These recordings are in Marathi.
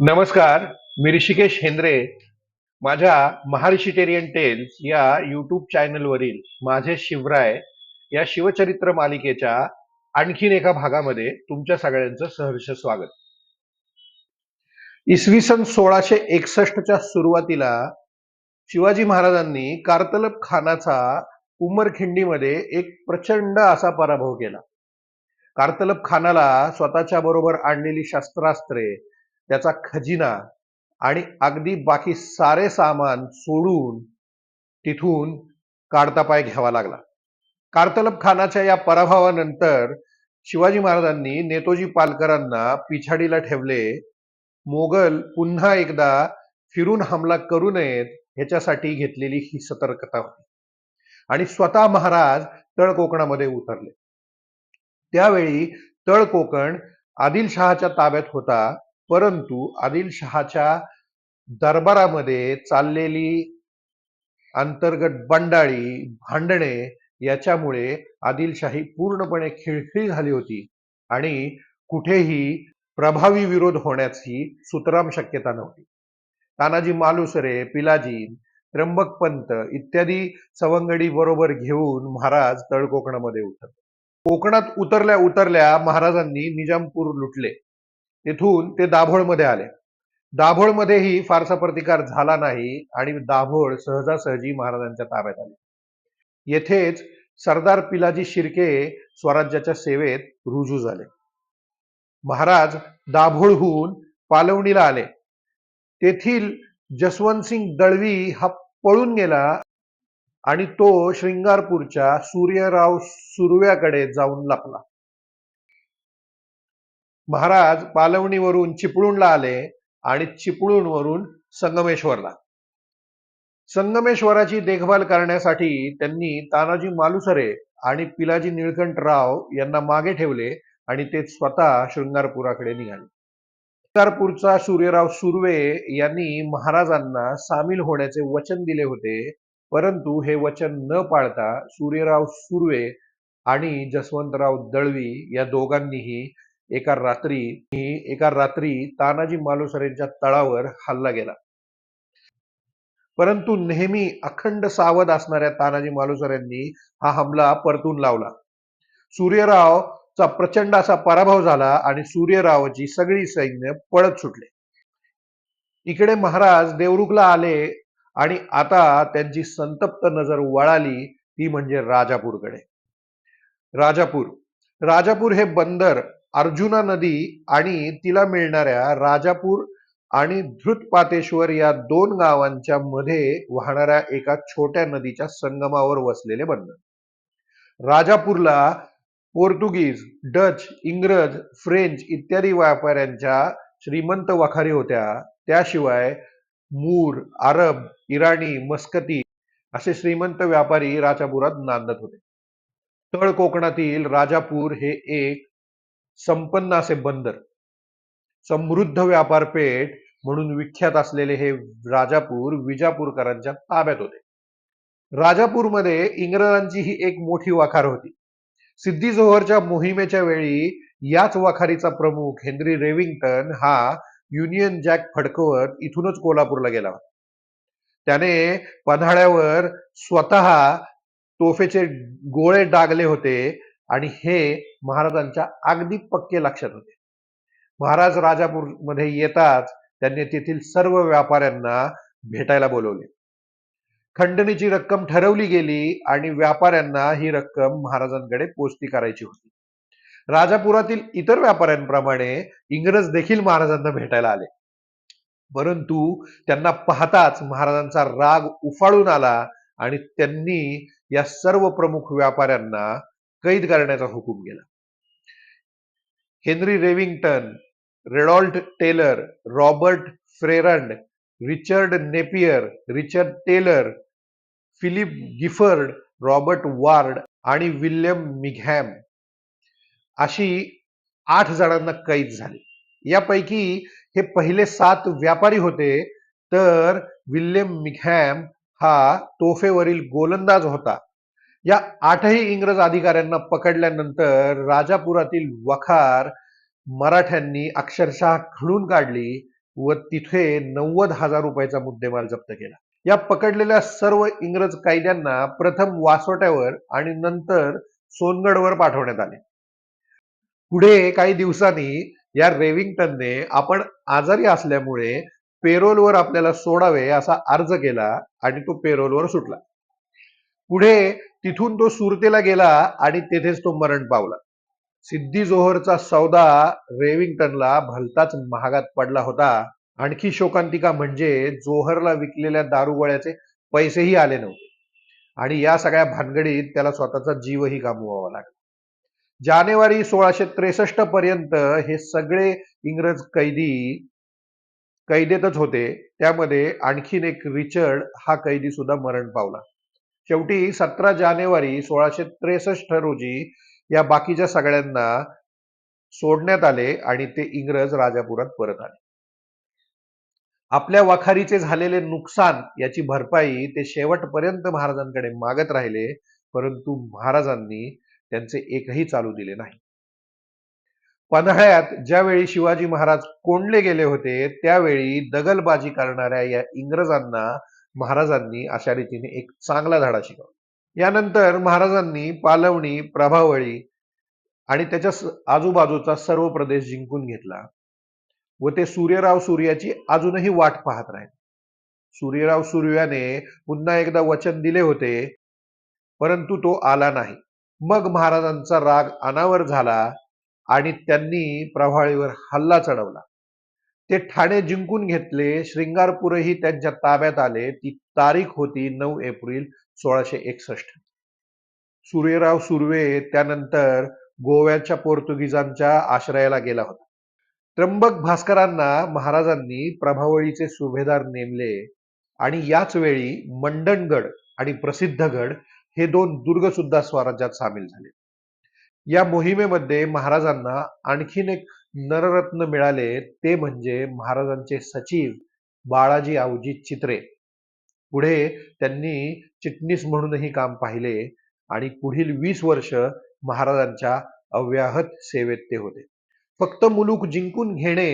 नमस्कार मी ऋषिकेश हेंद्रे. माझ्या महाऋषिटेरियन टेल्स या यूट्यूब चॅनलवरील माझे शिवराय या शिवचरित्र मालिकेच्या आणखीन एका भागामध्ये तुमच्या सगळ्यांचं सहर्ष स्वागत. इसवी सन सोळाशे एकसष्टच्या सुरुवातीला शिवाजी महाराजांनी कार्तलब खानाचा उमरखिंडीमध्ये एक प्रचंड असा पराभव केला. कार्तलब खानाला स्वतःच्या बरोबर आणलेली शस्त्रास्त्रे त्याचा खजिना आणि अगदी बाकी सारे सामान सोडून तिथून काढतापाय घ्यावा लागला. कार्तलब खानाच्या या पराभवानंतर शिवाजी महाराजांनी नेतोजी पालकरांना पिछाडीला ठेवले मोगल पुन्हा एकदा फिरून हमला करू नयेत ह्याच्यासाठी घेतलेली ही सतर्कता होती. आणि स्वतः महाराज तळ कोकणामध्ये उतरले. त्यावेळी तळ कोकण आदिलशहाच्या ताब्यात होता परंतु आदिलशहाच्या दरबारामध्ये चाललेली अंतर्गत बंडाळी भांडणे याच्यामुळे आदिलशाही पूर्णपणे खिळखिळी झाली होती आणि कुठेही प्रभावी विरोध होण्याची सुतराम शक्यता नव्हती. तानाजी मालुसरे पिलाजी त्र्यंबक पंत इत्यादी सवंगडी बरोबर घेऊन महाराज तळकोकणामध्ये उतरले. कोकणात उतरल्या उतरल्या महाराजांनी निजामपूर लुटले. तिथून ते दाभोळमध्ये आले. दाभोळमध्येही फारसा प्रतिकार झाला नाही आणि दाभोळ सहजासहजी महाराजांच्या ताब्यात आले. येथेच सरदार पिलाजी शिर्के स्वराज्याच्या सेवेत रुजू झाले. महाराज दाभोळहून पालवणीला आले. तेथील जसवंतसिंग दळवी हा पळून गेला आणि तो श्रृंगारपूरच्या सूर्यराव सुर्व्याकडे जाऊन लपला. महाराज पालवणीवरून चिपळूणला आले आणि चिपळूणवरून संगमेश्वरला. संगमेश्वराची देखभाल करण्यासाठी त्यांनी तानाजी मालुसरे आणि पिलाजी निळकंठराव यांना मागे ठेवले आणि ते स्वतः शृंगारपुराकडे निघाले. शृंगारपूरचा सूर्यराव सुर्वे यांनी महाराजांना सामील होण्याचे वचन दिले होते परंतु हे वचन न पाळता सूर्यराव सुर्वे आणि जसवंतराव दळवी या दोघांनीही एका रात्री एका रात्री तानाजी मालुसरेंच्या तळावर हल्ला गेला. परंतु नेहमी अखंड सावध असणाऱ्या तानाजी मालुसरेंनी हा हमला परतून लावला. सूर्यरावचा प्रचंड असा पराभव झाला आणि सूर्यरावची सगळी सैन्य पळत सुटले. इकडे महाराज देवरुखला आले आणि आता त्यांची संतप्त नजर वळाली ती म्हणजे राजापूरकडे. राजापूर राजापूर हे बंदर अर्जुना नदी आणि तिला मिळणाऱ्या राजापूर आणि धृतपातेश्वर या दोन गावांच्या मध्ये वाहणाऱ्या एका छोट्या नदीच्या संगमावर वसलेले बंदर राजापूरला पोर्तुगीज डच इंग्रज फ्रेंच इत्यादी व्यापाऱ्यांच्या श्रीमंत वखारी होत्या. त्याशिवाय मूर अरब इराणी मस्कती असे श्रीमंत व्यापारी राजापुरात नांदत होते. तळ कोकणातील राजापूर हे एक संपन्न असे बंदर. समृद्ध व्यापारपेठ म्हणून विख्यात असलेले हे राजापूर विजापूरकरांच्या ताब्यात होते. राजापूरमध्ये इंग्रजांची ही एक मोठी वाखार होती. सिद्धी जोहरच्या मोहिमेच्या वेळी याच वाखारीचा प्रमुख हेनरी रेविंग्टन हा युनियन जॅक फडकवत इथूनच कोल्हापूरला गेला होता. त्याने पन्हाळ्यावर स्वतः तोफेचे गोळे डागले होते आणि हे महाराजांच्या अगदी पक्के लक्षात होते. महाराज राजापूरमध्ये येताच त्यांनी तेथील सर्व व्यापाऱ्यांना भेटायला बोलवले. खंडणीची रक्कम ठरवली गेली आणि व्यापाऱ्यांना ही रक्कम महाराजांकडे पोचती करायची होती. राजापुरातील इतर व्यापाऱ्यांप्रमाणे इंग्रज देखील महाराजांना भेटायला आले. परंतु त्यांना पाहताच महाराजांचा राग उफाळून आला आणि त्यांनी या सर्व प्रमुख व्यापाऱ्यांना कैद करण्याचा हुकूम केला. Henry Revington Redolt Taylor Robert Frerand Richard Napier Richard Taylor Philip Gifford Robert Ward आणि विल्यम मिघॅम अशी आठ जणांना कैद झाली. यापैकी हे पहिले सात व्यापारी होते तर विल्यम मिघॅम हा तोफेवरील गोलंदाज होता. या आठही इंग्रज अधिकाऱ्यांना पकडल्यानंतर राजापुरातील वखार मराठ्यांनी अक्षरशः खणून काढली व तिथे नव्वद हजार रुपयाचा मुद्देमाल जप्त केला. या पकडलेल्या सर्व इंग्रज कैद्यांना प्रथम वासोट्यावर आणि नंतर सोनगडवर पाठवण्यात आले. पुढे काही दिवसांनी या रेविंग्टनने आपण आजारी असल्यामुळे पेरोलवर आपल्याला सोडावे असा अर्ज केला आणि तो पेरोलवर सुटला. पुढे तिथून तो सुरतेला गेला आणि तेथेच तो मरण पावला. सिद्धी जोहरचा सौदा रेविंग्टनला भलताच महागात पडला होता. आणखी शोकांतिका म्हणजे जोहरला विकलेल्या दारुगोळ्याचे पैसेही आले नव्हते. आणि या सगळ्या भानगडीत त्याला स्वतःचा जीवही गमवावा लागला. जानेवारी सोळाशे त्रेसष्ट पर्यंत हे सगळे इंग्रज कैदी कैदेतच होते. त्यामध्ये आणखीन एक रिचर्ड हा कैदी सुद्धा मरण पावला. शेवटी सतरा जानेवारी सोळाशे त्रेसष्ट रोजी या बाकीच्या सगळ्यांना सोडण्यात आले आणि ते इंग्रज राजापुरात परत आले. आपल्या वखारीचे झालेले नुकसान याची भरपाई ते शेवटपर्यंत महाराजांकडे मागत राहिले परंतु महाराजांनी त्यांचे एकही चालू दिले नाही. पन्हाळ्यात ज्यावेळी शिवाजी महाराज कोंडले गेले होते त्यावेळी दगलबाजी करणाऱ्या या इंग्रजांना महाराजांनी अशा रीतीने एक चांगला धडा शिकवला. यानंतर महाराजांनी पालवणी प्रभावळी आणि त्याच्या आजूबाजूचा सर्व प्रदेश जिंकून घेतला व ते सूर्यराव सूर्याची अजूनही वाट पाहत राहिले. सूर्यराव सूर्याने पुन्हा एकदा वचन दिले होते परंतु तो आला नाही. मग महाराजांचा राग अनावर झाला आणि त्यांनी प्रभाळीवर हल्ला चढवला. ते ठाणे जिंकून घेतले. श्रृंगारपूरही त्यांच्या ताब्यात आले. ती तारीख होती नऊ एप्रिल सोळाशे एकसष्ट. सूर्यराव सुर्वे त्यानंतर गोव्याच्या पोर्तुगीजांच्या आश्रयाला गेला होता. त्र्यंबक भास्करांना महाराजांनी प्रभावळीचे सुभेदार नेमले आणि याच वेळी मंडणगड आणि प्रसिद्धगड हे दोन दुर्ग सुद्धा स्वराज्यात सामील झाले. या मोहिमेमध्ये महाराजांना आणखीन एक नररत्न मिळाले ते म्हणजे महाराजांचे सचिव बाळाजी आवजी चित्रे. पुढे त्यांनी चिटणीस म्हणूनही काम पाहिले आणि पुढील वीस वर्ष महाराजांच्या अव्याहत सेवेत ते होते. फक्त मुलूक जिंकून घेणे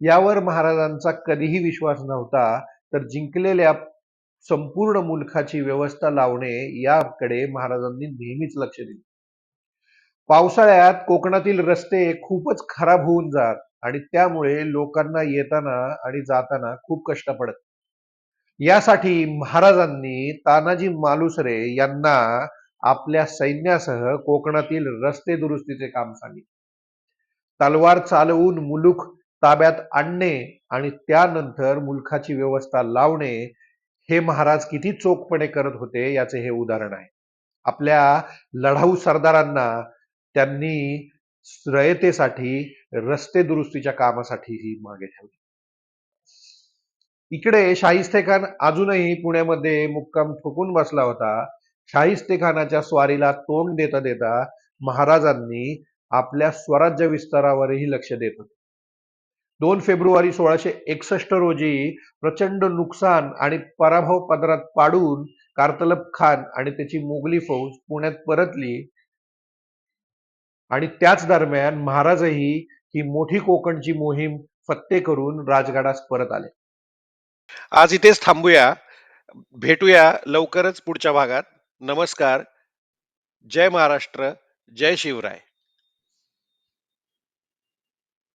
यावर महाराजांचा कधीही विश्वास नव्हता तर जिंकलेल्या संपूर्ण मुलखाची व्यवस्था लावणे याकडे महाराजांनी नेहमीच लक्ष दिले. पावसाळ्यात कोकणातील रस्ते खूपच खराब होऊन जात आणि त्यामुळे लोकांना येताना आणि जाताना खूप कष्ट पडत. यासाठी महाराजांनी तानाजी मालुसरे यांना आपल्या सैन्यासह कोकणातील रस्ते दुरुस्तीचे काम सांगितले. तलवार चालवून मुलुख ताब्यात आणणे आणि त्यानंतर मुलखाची व्यवस्था लावणे हे महाराज किती चोखपणे करत होते याचे हे उदाहरण आहे. आपल्या लढाऊ सरदारांना त्यांनी रयतेसाठी रस्ते दुरुस्तीच्या कामासाठी ही मागे ठेवली. इकडे शाहिस्ते खान अजूनही पुण्यामध्ये मुक्काम ठोकून बसला होता. शाहिस्ते खानाच्या स्वारीला तोंड देता देता महाराजांनी आपल्या स्वराज्य विस्तारावरही लक्ष देत होते. दोन फेब्रुवारी सोळाशे एकसष्ट रोजी प्रचंड नुकसान आणि पराभव पदरात पाडून कार्तलब खान आणि त्याची मोगली फौज पुण्यात परतली. आणि त्याच दरम्यान महाराजही ही मोठी कोकणची मोहीम फत्ते करून राजगडास परत आले. आज इथेच थांबूया. भेटूया लवकरच पुढच्या भागात. नमस्कार. जय महाराष्ट्र. जय शिवराय.